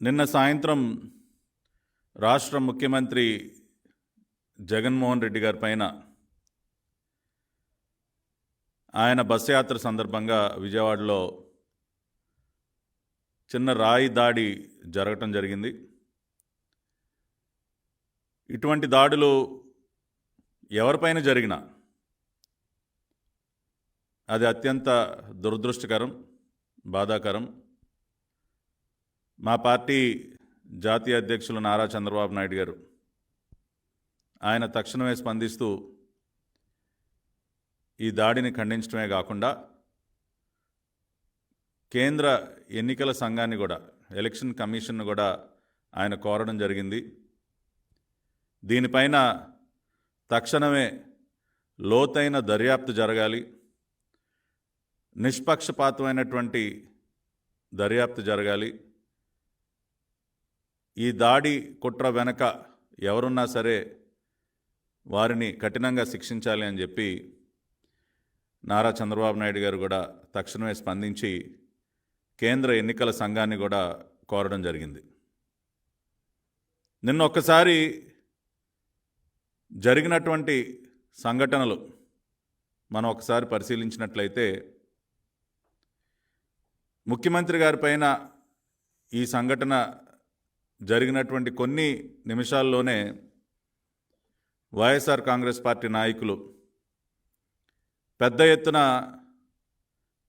నిన్న సాయంత్రం రాష్ట్ర ముఖ్యమంత్రి జగన్మోహన్ రెడ్డి గారి పైన ఆయన బస్ యాత్ర సందర్భంగా విజయవాడలో చిన్న రాయి దాడి జరగటం జరిగింది. ఇటువంటి దాడులు ఎవరిపైన జరిగినా అది అత్యంత దురదృష్టకరం బాధాకరం. మా పార్టీ జాతీయ అధ్యక్షులు నారా చంద్రబాబు నాయుడు గారు ఆయన తక్షణమే స్పందిస్తూ ఈ దాడిని ఖండించడమే కాకుండా కేంద్ర ఎన్నికల సంఘాన్ని కూడా ఎలక్షన్ కమిషన్ను కూడా ఆయన కోరడం జరిగింది. దీనిపైన తక్షణమే లోతైన దర్యాప్తు జరగాలి. నిష్పక్షపాతమైనటువంటి దర్యాప్తు జరగాలి. ఈ దాడి కుట్ర వెనక ఎవరున్నా సరే వారిని కఠినంగా శిక్షించాలి అని చెప్పి నారా చంద్రబాబు నాయుడు గారు కూడా తక్షణమే స్పందించి కేంద్ర ఎన్నికల సంఘాన్ని కూడా కోరడం జరిగింది. నిన్న ఒక్కసారి జరిగినటువంటి సంఘటనలు మనం ఒకసారి పరిశీలించినట్లయితే ముఖ్యమంత్రి గారి పైన ఈ సంఘటన జరిగినటువంటి కొన్ని నిమిషాల్లోనే వైఎస్ఆర్ కాంగ్రెస్ పార్టీ నాయకులు పెద్ద ఎత్తున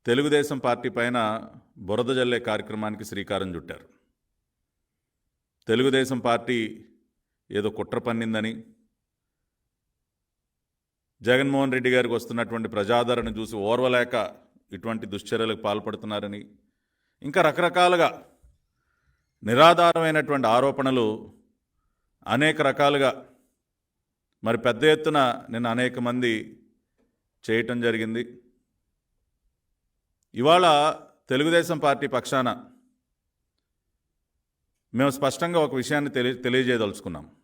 తెలుగుదేశం పార్టీ పైన బురద జల్లే కార్యక్రమానికి శ్రీకారం చుట్టారు. తెలుగుదేశం పార్టీ ఏదో కుట్ర పన్నిందని జగన్మోహన్ రెడ్డి గారికి వస్తున్నటువంటి ప్రజాదరణ చూసి ఓర్వలేక ఇటువంటి దుశ్చర్యలకు పాల్పడుతున్నారని ఇంకా రకరకాలుగా నిరాధారమైనటువంటి ఆరోపణలు అనేక రకాలుగా మరి పెద్ద ఎత్తున నిన్న అనేక మంది చేయటం జరిగింది. ఇవాళ తెలుగుదేశం పార్టీ పక్షాన మేము స్పష్టంగా ఒక విషయాన్ని తెలియ తెలియజేయదలుచుకున్నాం.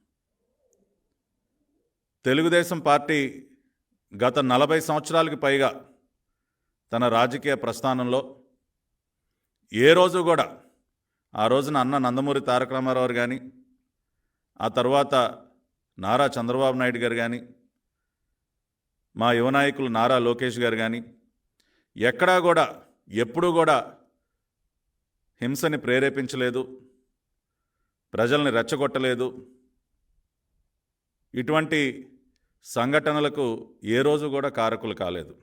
తెలుగుదేశం పార్టీ గత నలభై సంవత్సరాలకి పైగా తన రాజకీయ ప్రస్థానంలో ఏ రోజు కూడా ఆ రోజున అన్న నందమూరి తారక రామారావు కానీ ఆ తర్వాత నారా చంద్రబాబు నాయుడు గారు కానీ మా యువనాయకులు నారా లోకేష్ గారు కానీ ఎక్కడా కూడా ఎప్పుడూ కూడా హింసని ప్రేరేపించలేదు ప్రజల్ని రెచ్చగొట్టలేదు. ఇటువంటి సంఘటనలకు ఏ రోజు కూడా కారకులు కాలేదు.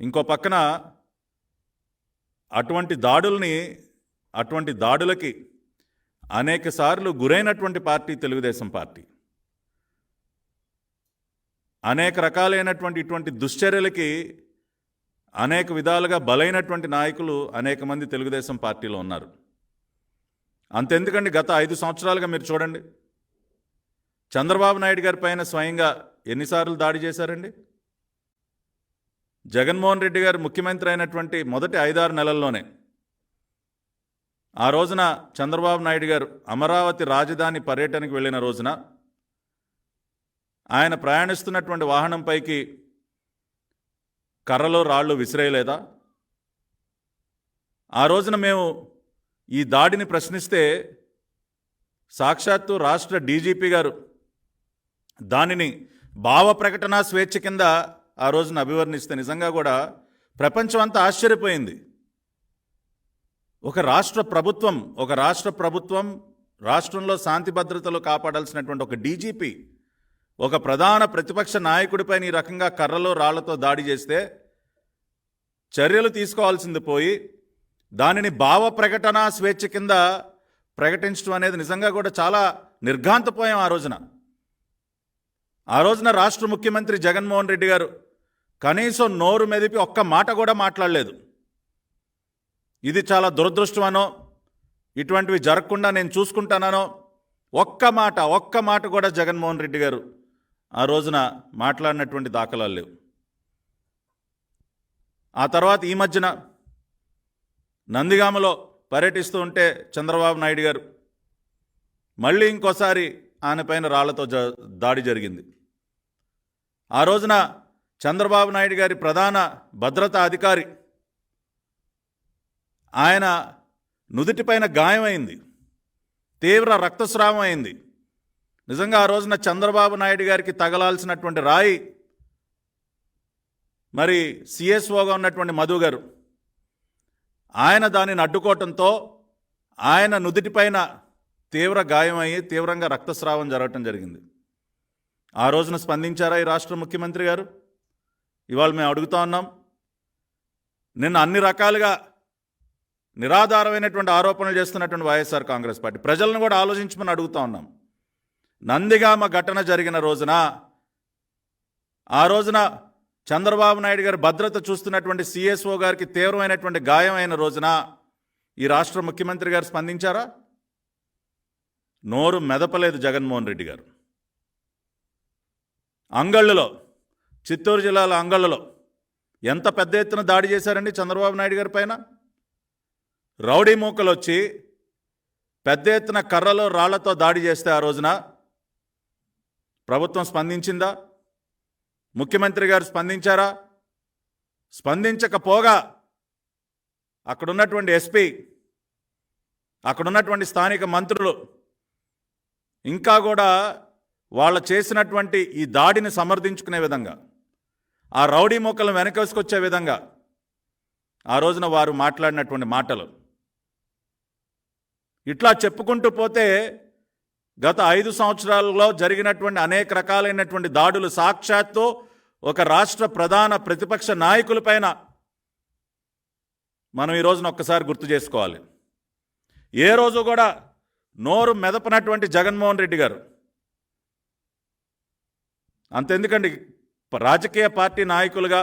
ఇంకో పక్కన అటువంటి దాడుల్ని అటువంటి దాడులకి అనేక సార్లు గురైనటువంటి పార్టీ తెలుగుదేశం పార్టీ. అనేక రకాలైనటువంటి ఇటువంటి దుశ్చర్యలకి అనేక విధాలుగా బలైనటువంటి నాయకులు అనేక మంది తెలుగుదేశం పార్టీలో ఉన్నారు. అంతెందుకండి గత ఐదు సంవత్సరాలుగా మీరు చూడండి. చంద్రబాబు నాయుడు గారి పైన స్వయంగా ఎన్నిసార్లు దాడి చేశారండి? జగన్మోహన్ రెడ్డి గారు ముఖ్యమంత్రి అయినటువంటి మొదటి ఐదారు నెలల్లోనే ఆ రోజున చంద్రబాబు నాయుడు గారు అమరావతి రాజధాని పర్యటనకు వెళ్ళిన రోజున ఆయన ప్రయాణిస్తున్నటువంటి వాహనంపైకి కర్రలు రాళ్ళు విసిరేయలేదా? ఆ రోజున మేము ఈ దాడిని ప్రశ్నిస్తే సాక్షాత్తు రాష్ట్ర డీజీపీ గారు దానిని భావ ప్రకటన స్వేచ్ఛ కింద ఆ రోజున అభివర్ణిస్తే నిజంగా కూడా ప్రపంచం అంతా ఆశ్చర్యపోయింది. ఒక రాష్ట్ర ప్రభుత్వం ఒక రాష్ట్ర ప్రభుత్వం రాష్ట్రంలో శాంతి భద్రతలు కాపాడాల్సినటువంటి ఒక డీజీపీ ఒక ప్రధాన ప్రతిపక్ష నాయకుడిపైన ఈ రకంగా కర్రలో రాళ్ళతో దాడి చేస్తే చర్యలు తీసుకోవాల్సింది పోయి దానిని భావ ప్రకటన స్వేచ్ఛ కింద ప్రకటించడం అనేది నిజంగా కూడా చాలా నిర్ఘాంతపోయాం ఆ రోజున. ఆ రోజున రాష్ట్ర ముఖ్యమంత్రి జగన్మోహన్ రెడ్డి గారు కనీసం నోరు మెదిపి ఒక్క మాట కూడా మాట్లాడలేదు. ఇది చాలా దురదృష్టమనో ఇటువంటివి జరగకుండా నేను చూసుకుంటానో ఒక్క మాట ఒక్క మాట కూడా జగన్మోహన్ రెడ్డి గారు ఆ రోజున మాట్లాడినటువంటి దాఖలాలు లేవు. ఆ తర్వాత ఈ మధ్యన నందిగామలో పర్యటిస్తూ ఉంటే చంద్రబాబు నాయుడు గారు మళ్ళీ ఇంకోసారి ఆయన పైన రాళ్ళతో జ దాడి జరిగింది. ఆ రోజున చంద్రబాబు నాయుడు గారి ప్రధాన భద్రతా అధికారి ఆయన నుదుటిపైన గాయమైంది తీవ్ర రక్తస్రావం అయింది. నిజంగా ఆ రోజున చంద్రబాబు నాయుడు గారికి తగలాల్సినటువంటి రాయి మరి సిఎస్ఓగా ఉన్నటువంటి మధు గారు ఆయన దానిని అడ్డుకోవటంతో ఆయన నుదుటిపైన తీవ్ర గాయమయ్యి తీవ్రంగా రక్తస్రావం జరగటం జరిగింది. ఆ రోజున స్పందించారా ఈ రాష్ట్ర ముఖ్యమంత్రి గారు? ఇవాళ మేము అడుగుతా ఉన్నాం. నిన్న అన్ని రకాలుగా నిరాధారమైనటువంటి ఆరోపణలు చేస్తున్నటువంటి వైఎస్ఆర్ కాంగ్రెస్ పార్టీ. ప్రజలను కూడా ఆలోచించమని అడుగుతా ఉన్నాం. నందిగామ ఘటన జరిగిన రోజున ఆ రోజున చంద్రబాబు నాయుడు గారి భద్రత చూస్తున్నటువంటి సిఎస్ఓ గారికి తీవ్రమైనటువంటి గాయం అయిన రోజున ఈ రాష్ట్ర ముఖ్యమంత్రి గారు స్పందించారా? నోరు మెదపలేదు జగన్మోహన్ రెడ్డి గారు. అంగళ్ళులో చిత్తూరు జిల్లాలో అంగళ్ళలో ఎంత పెద్ద ఎత్తున దాడి చేశారండి చంద్రబాబు నాయుడు గారి పైన? రౌడీ మూకలు వచ్చి పెద్ద ఎత్తున కర్రలో రాళ్ళతో దాడి చేస్తే ఆ రోజున ప్రభుత్వం స్పందించిందా? ముఖ్యమంత్రి గారు స్పందించారా? స్పందించకపోగా అక్కడున్నటువంటి ఎస్పీ అక్కడున్నటువంటి స్థానిక మంత్రులు ఇంకా కూడా వాళ్ళు చేసినటువంటి ఈ దాడిని సమర్థించుకునే విధంగా ఆ రౌడీ మొక్కలను వెనకేసుకొచ్చే విధంగా ఆ రోజున వారు మాట్లాడినటువంటి మాటలు ఇట్లా చెప్పుకుంటూ పోతే గత ఐదు సంవత్సరాలలో జరిగినటువంటి అనేక రకాలైనటువంటి దాడులు సాక్షాత్తు ఒక రాష్ట్ర ప్రధాన ప్రతిపక్ష నాయకులపైన మనం ఈ రోజున ఒక్కసారి గుర్తు చేసుకోవాలి. ఏ రోజు కూడా నోరు మెదపనటువంటి జగన్మోహన్ రెడ్డి గారు. అంతెందుకండి రాజకీయ పార్టీ నాయకులుగా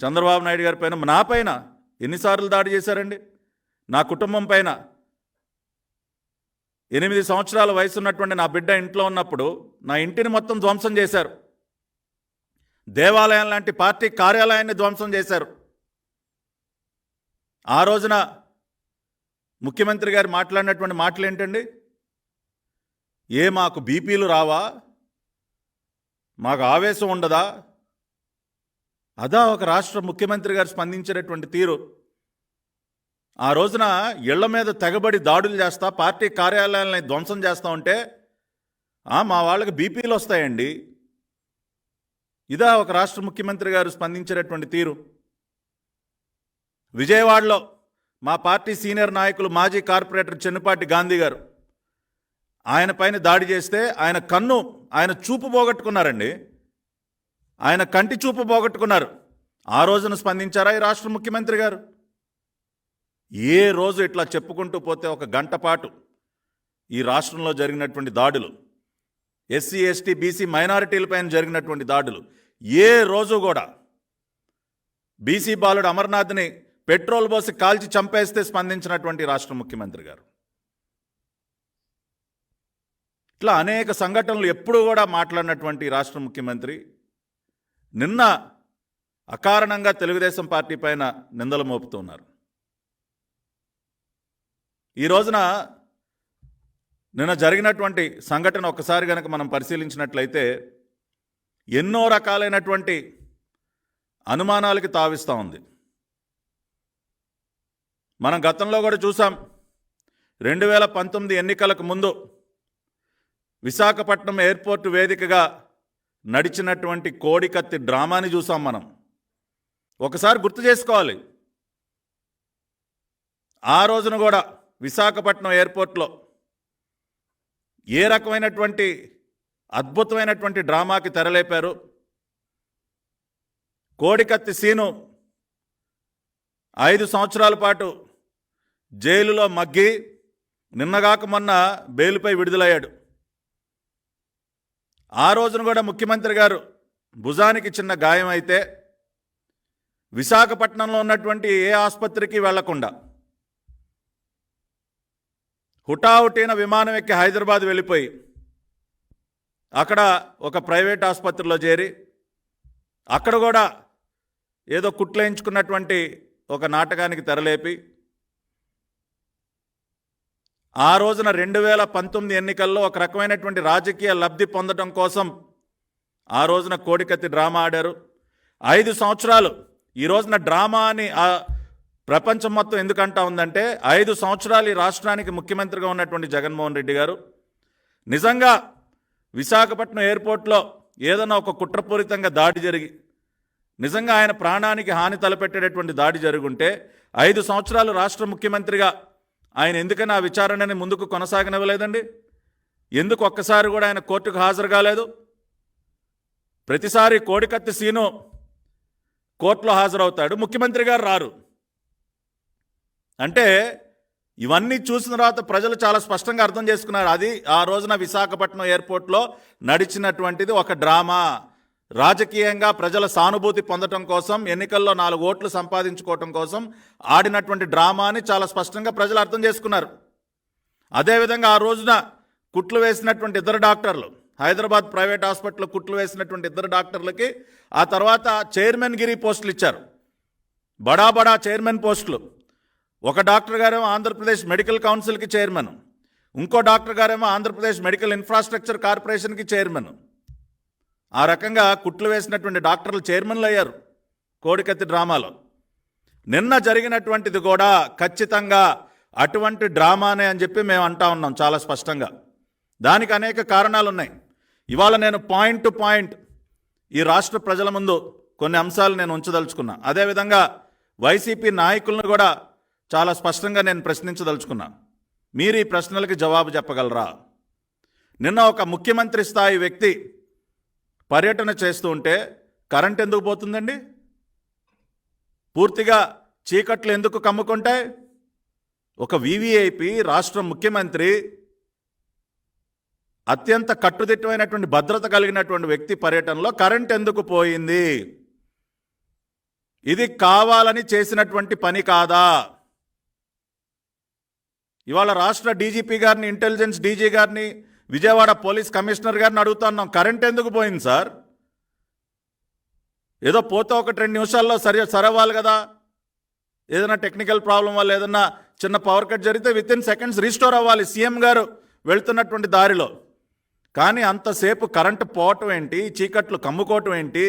చంద్రబాబు నాయుడు గారి పైన నా పైన ఎన్నిసార్లు దాడి చేశారండి? నా కుటుంబం పైన ఎనిమిది సంవత్సరాల వయసు ఉన్నటువంటి నా బిడ్డ ఇంట్లో ఉన్నప్పుడు నా ఇంటిని మొత్తం ధ్వంసం చేశారు. దేవాలయం లాంటి పార్టీ కార్యాలయాన్ని ధ్వంసం చేశారు. ఆ రోజున ముఖ్యమంత్రి గారు మాట్లాడినటువంటి మాటలు ఏంటండి ఏ మాకు బీపీలు రావా? మాకు ఆవేశం ఉండదా? అదా ఒక రాష్ట్ర ముఖ్యమంత్రి గారు స్పందించినటువంటి తీరు. ఆ రోజున ఇళ్ళ మీద తెగబడి దాడులు చేస్తా పార్టీ కార్యాలయాలని ధ్వంసం చేస్తా ఉంటే మా వాళ్ళకి బీపీలు వస్తాయండి. ఇదా ఒక రాష్ట్ర ముఖ్యమంత్రి గారు స్పందించినటువంటి తీరు. విజయవాడలో మా పార్టీ సీనియర్ నాయకులు మాజీ కార్పొరేటర్ చెన్నుపాటి గాంధీ గారు ఆయన పైన దాడి చేస్తే ఆయన కన్ను ఆయన చూపు పోగొట్టుకున్నారండి. ఆయన కంటి చూపు పోగొట్టుకున్నారు. ఆ రోజున స్పందించారా ఈ రాష్ట్ర ముఖ్యమంత్రి గారు? ఏ రోజు ఇట్లా చెప్పుకుంటూ పోతే ఒక గంట పాటు ఈ రాష్ట్రంలో జరిగినటువంటి దాడులు ఎస్సీ ఎస్టీ బీసీ మైనారిటీలపైన జరిగినటువంటి దాడులు ఏ రోజు కూడా బీసీ బాలుడు అమర్నాథ్ని పెట్రోల్ పోసి కాల్చి చంపేస్తే స్పందించినటువంటి రాష్ట్ర ముఖ్యమంత్రి గారు. ఇట్లా అనేక సంఘటనలు ఎప్పుడూ కూడా మాట్లాడినటువంటి రాష్ట్ర ముఖ్యమంత్రి నిన్న అకారణంగా తెలుగుదేశం పార్టీ పైన నిందలు మోపుతున్నారు ఈ రోజున నిన్న జరిగినటువంటి సంఘటన ఒక్కసారి కనుక మనం పరిశీలించినట్లయితే ఎన్నో రకాలైనటువంటి అనుమానాలకి తావిస్తూ ఉంది. మనం గతంలో కూడా చూసాం. రెండు వేల పంతొమ్మిది ఎన్నికలకు ముందు విశాఖపట్నం ఎయిర్పోర్ట్ వేదికగా నడిచినటువంటి కోడికత్తి డ్రామాని చూసాం మనం. ఒకసారి గుర్తు చేసుకోవాలి. ఆ రోజున కూడా విశాఖపట్నం ఎయిర్పోర్ట్లో ఏ రకమైనటువంటి అద్భుతమైనటువంటి డ్రామాకి తెరలేపారు? కోడికత్తి సీను ఐదు సంవత్సరాల పాటు జైలులో మగ్గి నిన్నగాక మొన్న బెయిల్పై విడుదలయ్యాడు. ఆ రోజున కూడా ముఖ్యమంత్రి గారు భుజానికి చిన్న గాయం అయితే విశాఖపట్నంలో ఉన్నటువంటి ఏ ఆసుపత్రికి వెళ్ళకుండా హుటాహుటీన విమానం ఎక్కి హైదరాబాద్ వెళ్ళిపోయి అక్కడ ఒక ప్రైవేట్ ఆసుపత్రిలో చేరి అక్కడ కూడా ఏదో కుట్లేయించుకున్నటువంటి ఒక నాటకానికి తెరలేపి ఆ రోజున రెండు వేల పంతొమ్మిది ఎన్నికల్లో ఒక రకమైనటువంటి రాజకీయ లబ్ధి పొందడం కోసం ఆ రోజున కోడికత్తి డ్రామా ఆడారు. ఐదు సంవత్సరాలు ఈ రోజున డ్రామా అని ఆ ప్రపంచం మొత్తం ఎందుకంటా ఉందంటే ఐదు సంవత్సరాలు ఈ రాష్ట్రానికి ముఖ్యమంత్రిగా ఉన్నటువంటి జగన్మోహన్ రెడ్డి గారు. నిజంగా విశాఖపట్నం ఎయిర్పోర్ట్లో ఏదైనా ఒక కుట్రపూరితంగా దాడి జరిగి నిజంగా ఆయన ప్రాణానికి హాని తలపెట్టేటటువంటి దాడి జరుగుంటే ఐదు సంవత్సరాలు రాష్ట్ర ముఖ్యమంత్రిగా ఆయన ఎందుకని ఆ విచారణని ముందుకు కొనసాగనివ్వలేదండి? ఎందుకు ఒక్కసారి కూడా ఆయన కోర్టుకు హాజరు కాలేదు? ప్రతిసారి కోడికత్తి సీను కోర్టులో హాజరవుతాడు ముఖ్యమంత్రి గారు రారు. అంటే ఇవన్నీ చూసిన తర్వాత ప్రజలు చాలా స్పష్టంగా అర్థం చేసుకున్నారు. అది ఆ రోజున విశాఖపట్నం ఎయిర్పోర్ట్లో నడిచినటువంటిది ఒక డ్రామా. రాజకీయంగా ప్రజల సానుభూతి పొందటం కోసం ఎన్నికల్లో నాలుగు ఓట్లు సంపాదించుకోవటం కోసం ఆడినటువంటి డ్రామాని చాలా స్పష్టంగా ప్రజలు అర్థం చేసుకున్నారు. అదేవిధంగా ఆ రోజున కుట్లు వేసినటువంటి ఇద్దరు డాక్టర్లు హైదరాబాద్ ప్రైవేట్ హాస్పిటల్లో కుట్లు వేసినటువంటి ఇద్దరు డాక్టర్లకి ఆ తర్వాత చైర్మన్ గిరి పోస్టులు ఇచ్చారు. బడా బడా చైర్మన్ పోస్టులు. ఒక డాక్టర్ గారేమో ఆంధ్రప్రదేశ్ మెడికల్ కౌన్సిల్కి చైర్మన్. ఇంకో డాక్టర్ గారేమో ఆంధ్రప్రదేశ్ మెడికల్ ఇన్ఫ్రాస్ట్రక్చర్ కార్పొరేషన్కి చైర్మన్. ఆ రకంగా కుట్లు వేసినటువంటి డాక్టర్లు చైర్మన్లు అయ్యారు కోడికత్తి డ్రామాలో. నిన్న జరిగినటువంటిది కూడా ఖచ్చితంగా అటువంటి డ్రామానే అని చెప్పి మేము అంటా ఉన్నాం చాలా స్పష్టంగా. దానికి అనేక కారణాలు ఉన్నాయి ఇవాళ నేను పాయింట్ టు పాయింట్ ఈ రాష్ట్ర ప్రజల ముందు కొన్ని అంశాలు నేను ఉంచదలుచుకున్నా. అదేవిధంగా వైసీపీ నాయకులను కూడా చాలా స్పష్టంగా నేను ప్రశ్నించదలుచుకున్నా. మీరు ఈ ప్రశ్నలకి జవాబు చెప్పగలరా? నిన్న ఒక ముఖ్యమంత్రి స్థాయి వ్యక్తి పర్యటన చేస్తూ ఉంటే కరెంట్ ఎందుకు పోతుందండి? పూర్తిగా చీకట్లు ఎందుకు కమ్ముకుంటాయి? ఒక వివిఐపి రాష్ట్ర ముఖ్యమంత్రి అత్యంత కట్టుదిట్టమైనటువంటి భద్రత కలిగినటువంటి వ్యక్తి పర్యటనలో కరెంట్ ఎందుకు పోయింది? ఇది కావాలని చేసినటువంటి పని కాదా? ఇవాళ రాష్ట్ర డీజీపీ గారిని ఇంటెలిజెన్స్ డీజీ గారిని విజయవాడ పోలీస్ కమిషనర్ గారిని అడుగుతున్నాం కరెంట్ ఎందుకు పోయింది సార్? ఏదో పోతే ఒకటి రెండు నిమిషాల్లో సరి సరవాలి కదా. ఏదైనా టెక్నికల్ ప్రాబ్లం వల్ల ఏదైనా చిన్న పవర్ కట్ జరిగితే విత్ ఇన్ సెకండ్స్ రీస్టోర్ అవ్వాలి సీఎం గారు వెళ్తున్నటువంటి దారిలో. కానీ అంతసేపు కరెంటు పోవటం ఏంటి? చీకట్లు కమ్ముకోవటం ఏంటి?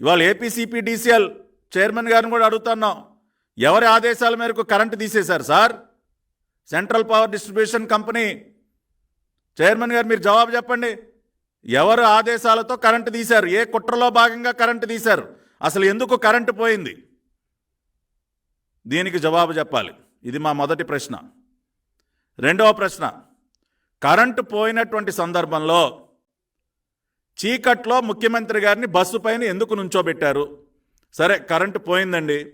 ఇవాళ ఏపీసీపీ డీసీఎల్ చైర్మన్ గారిని కూడా అడుగుతున్నాం ఎవరి ఆదేశాల మేరకు కరెంటు తీసేశారు sir? Central power distribution company. Chairman గారు మీరు జవాబు చెప్పండి. ఎవరు ఆదేశాలతో కరెంటు తీశారు? ఏ కుట్రలో భాగంగా కరెంటు తీశారు? అసలు ఎందుకు కరెంటు పోయింది? దీనికి జవాబు చెప్పాలి. ఇది మా మొదటి ప్రశ్న. రెండవ ప్రశ్న. కరెంటు పోయినటువంటి సందర్భంలో చీకట్లో ముఖ్యమంత్రి గారిని బస్సు పైన ఎందుకు నుంచోబెట్టారు? సరే కరెంటు పోయిందండి.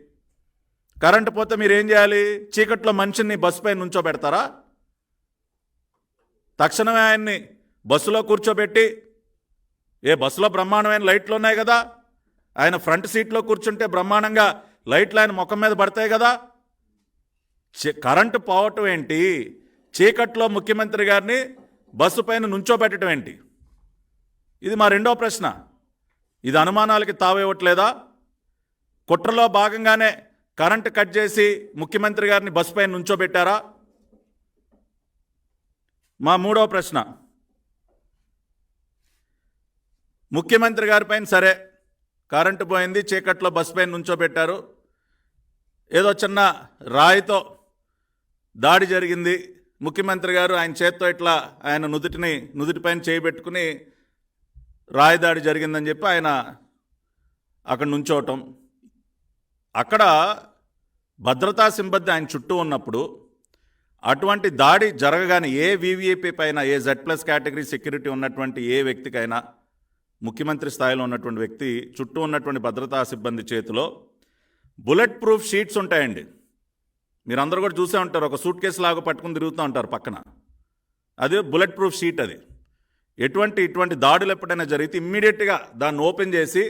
కరెంటు పోతే మీరు ఏం చేయాలి? చీకట్లో మనిషిని బస్సు పైన నుంచోబెడతారా? తక్షణమే ఆయన్ని బస్సులో కూర్చోబెట్టి ఏ బస్సులో బ్రహ్మాండమైన లైట్లు ఉన్నాయి కదా? ఆయన ఫ్రంట్ సీట్లో కూర్చుంటే బ్రహ్మాండంగా లైట్లు ఆయన ముఖం మీద పడతాయి కదా? చీ- కరెంటు పోవటం ఏంటి? చీకట్లో ముఖ్యమంత్రి గారిని బస్సు పైన నుంచోబెట్టడం ఏంటి? ఇది మా రెండో ప్రశ్న. ఇది అనుమానాలకి తావివ్వట్లేదా కుట్రలో భాగంగానే కరెంటు కట్ చేసి ముఖ్యమంత్రి గారిని బస్సు పైన నుంచోబెట్టారా? మా మూడవ ప్రశ్న. ముఖ్యమంత్రి గారి పైన సరే కరెంటు పోయింది చీకట్లో బస్సు పైన నుంచోబెట్టారు. ఏదో చిన్న రాయితో దాడి జరిగింది. ముఖ్యమంత్రి గారు ఆయన చేత్తో ఇట్లా ఆయన నుదుటిని నుదుటిపైన చేయబెట్టుకుని రాయి దాడి జరిగిందని చెప్పి ఆయన అక్కడ నుంచోవటం. అక్కడ భద్రతా సిబ్బంది ఆయన చుట్టూ ఉన్నప్పుడు అటువంటి దాడి జరగగానే ఏ వీవీఐపీ పైన ఏ జెడ్ ప్లస్ కేటగిరీ సెక్యూరిటీ ఉన్నటువంటి ఏ వ్యక్తికైనా ముఖ్యమంత్రి స్థాయిలో ఉన్నటువంటి వ్యక్తి చుట్టూ ఉన్నటువంటి భద్రతా సిబ్బంది చేతిలో బుల్లెట్ ప్రూఫ్ షీట్స్ ఉంటాయండి. మీరందరూ కూడా చూసే ఉంటారు ఒక సూట్ కేసు లాగా పట్టుకుని తిరుగుతూ ఉంటారు పక్కన. అది బుల్లెట్ ప్రూఫ్ షీట్ అది. ఎటువంటి ఇటువంటి దాడులు ఎప్పుడైనా జరిగితే ఇమ్మీడియట్గా దాన్ని ఓపెన్ చేసి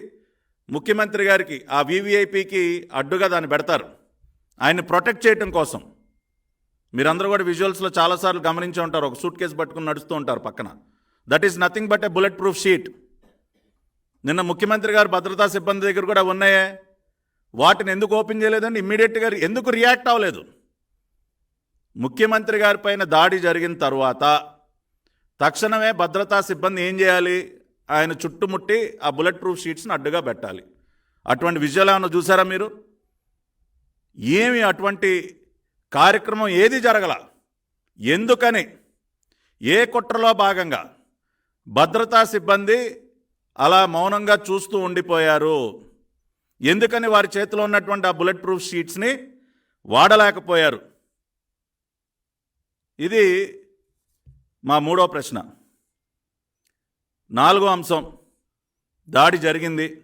ముఖ్యమంత్రి గారికి ఆ వీవీఐపీకి అడ్డుగా దాన్ని పెడతారు. ఆయన్ని ప్రొటెక్ట్ చేయటం కోసం. మీరందరూ కూడా విజువల్స్లో చాలాసార్లు గమనించి ఉంటారు ఒక సూట్ కేసు పట్టుకుని నడుస్తూ ఉంటారు పక్కన. That is nothing but a bullet proof sheet నిన్న ముఖ్యమంత్రి గారు భద్రతా సిబ్బంది దగ్గర కూడా ఉన్నాయే. వాటిని ఎందుకు ఓపెన్ చేయలేదని ఇమ్మీడియట్గా ఎందుకు రియాక్ట్ అవ్వలేదు? ముఖ్యమంత్రి గారి పైన దాడి జరిగిన తర్వాత తక్షణమే భద్రతా సిబ్బంది ఏం చేయాలి? ఆయన చుట్టుముట్టి ఆ బుల్లెట్ ప్రూఫ్ షీట్స్ని అడ్డుగా పెట్టాలి. అటువంటి విజయాలు ఏమైనా చూసారా మీరు? ఏమి అటువంటి కార్యక్రమం ఏది జరగల? ఎందుకని? ఏ కుట్రలో భాగంగా? భద్రతా సిబ్బంది అలా మౌనంగా చూస్తూ ఉండిపోయారు. ఎందుకని వారి చేతిలో ఉన్నటువంటి ఆ బుల్లెట్ ప్రూఫ్ షీట్స్ని వాడలేకపోయారు? ఇది మా మూడో ప్రశ్న. నాలుగో అంశం. దాడి జరిగింది.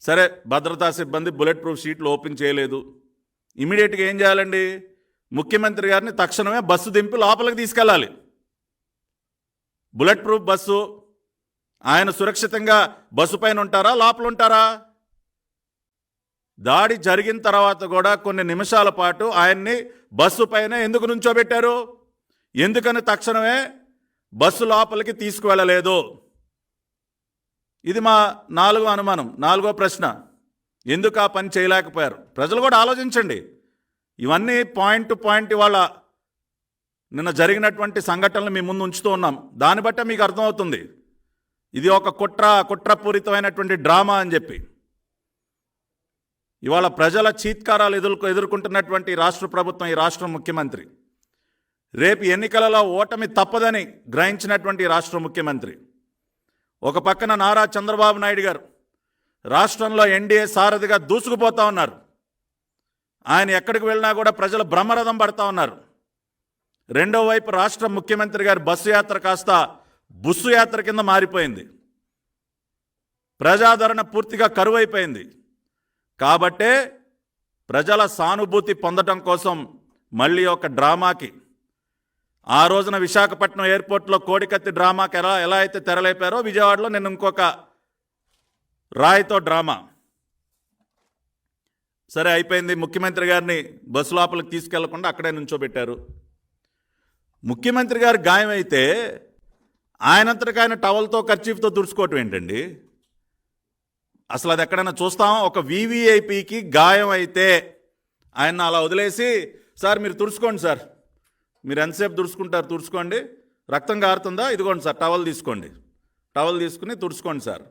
సరే భద్రతా సిబ్బంది బుల్లెట్ ప్రూఫ్ షీట్లు ఓపెన్ చేయలేదు. ఇమీడియట్గా ఏం చేయాలండి? ముఖ్యమంత్రి గారిని తక్షణమే బస్సు దింపి లోపలికి తీసుకెళ్ళాలి. బుల్లెట్ ప్రూఫ్ బస్సు ఆయన సురక్షితంగా బస్సు పైన ఉంటారా లోపల ఉంటారా? దాడి జరిగిన తర్వాత కూడా కొన్ని నిమిషాల పాటు ఆయన్ని బస్సు పైన ఎందుకు నుంచోబెట్టారు? ఎందుకని తక్షణమే బస్సు లోపలికి తీసుకువెళ్ళలేదు. ఇది మా నాలుగో అనుమానం నాలుగో ప్రశ్న. ఎందుకు ఆ పని చేయలేకపోయారు? ప్రజలు కూడా ఆలోచించండి. ఇవన్నీ పాయింట్ టు పాయింట్ ఇవాళ నిన్న జరిగినటువంటి సంఘటనలు మీ ముందు ఉంచుతూ ఉన్నాం. దాన్ని బట్టే మీకు అర్థమవుతుంది. ఇది ఒక కుట్ర కుట్రపూరితమైనటువంటి డ్రామా అని చెప్పి. ఇవాళ ప్రజల చీత్కారాలు ఎదుర్కొ ఎదుర్కొంటున్నటువంటి రాష్ట్ర ప్రభుత్వం ఈ రాష్ట్ర ముఖ్యమంత్రి. రేపు ఎన్నికలలో ఓటమి తప్పదని గ్రహించినటువంటి రాష్ట్ర ముఖ్యమంత్రి. ఒక పక్కన నారా చంద్రబాబు నాయుడు గారు రాష్ట్రంలో ఎన్డీఏ సారథిగా దూసుకుపోతా ఉన్నారు. ఆయన ఎక్కడికి వెళ్ళినా కూడా ప్రజలు బ్రహ్మరథం పడతా ఉన్నారు. రెండో వైపు రాష్ట్ర ముఖ్యమంత్రి గారి బస్సు యాత్ర కాస్త బుస్సు యాత్ర కింద మారిపోయింది. ప్రజాదరణ పూర్తిగా కరువైపోయింది. కాబట్టే ప్రజల సానుభూతి పొందటం కోసం మళ్ళీ ఒక డ్రామాకి ఆ రోజున విశాఖపట్నం ఎయిర్పోర్ట్లో కోడికత్తి డ్రామాకి ఎలా ఎలా అయితే తెరలేపారో విజయవాడలో నేను ఇంకొక రాయితో డ్రామా. సరే అయిపోయింది. ముఖ్యమంత్రి గారిని బస్సు లోపలికి తీసుకెళ్ళకుండా అక్కడే నుంచోబెట్టారు. ముఖ్యమంత్రి గారు గాయం అయితే ఆయనంతటికి ఆయన టవల్తో ఖర్చీఫ్తో తుడుచుకోవటం ఏంటండి? అసలు అది ఎక్కడైనా చూస్తాం ఒక వీవీఐపీకి గాయం అయితే ఆయన అలా వదిలేసి సార్ మీరు తుడుచుకోండి సార్. మీరు ఎంతసేపు తుడుచుకుంటారు? తుడుచుకోండి. రక్తం కారుతుందా ఇదిగోండి సార్ టవల్ తీసుకోండి. టవల్ తీసుకుని తుడుచుకోండి సార్.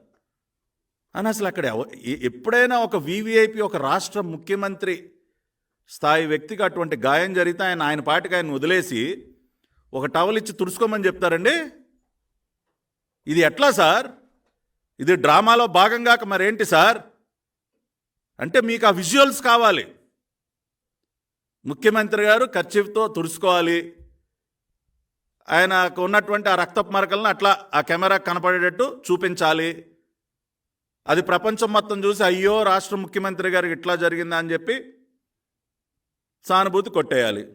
అని అసలు అక్కడ ఎప్పుడైనా ఒక వివిఐపి ఒక రాష్ట్ర ముఖ్యమంత్రి స్థాయి వ్యక్తికి అటువంటి గాయం జరిగితే ఆయన ఆయన పాటికి ఆయన వదిలేసి ఒక టవల్ ఇచ్చి తుడుచుకోమని చెప్తారండి? ఇది ఎట్లా సార్? ఇది డ్రామాలో భాగంగా మరేంటి సార్? అంటే మీకు ఆ విజువల్స్ కావాలి. ముఖ్యమంత్రి గారు ఖర్చీఫ్తో తుడుచుకోవాలి. ఆయనకు ఉన్నటువంటి ఆ రక్తపు మరకలను అట్లా ఆ కెమెరా కనపడేటట్టు చూపించాలి. అది ప్రపంచం మొత్తం చూసి అయ్యో రాష్ట్ర ముఖ్యమంత్రి గారికి ఇట్లా జరిగిందా అని చెప్పి సానుభూతి కొట్టేయాలి.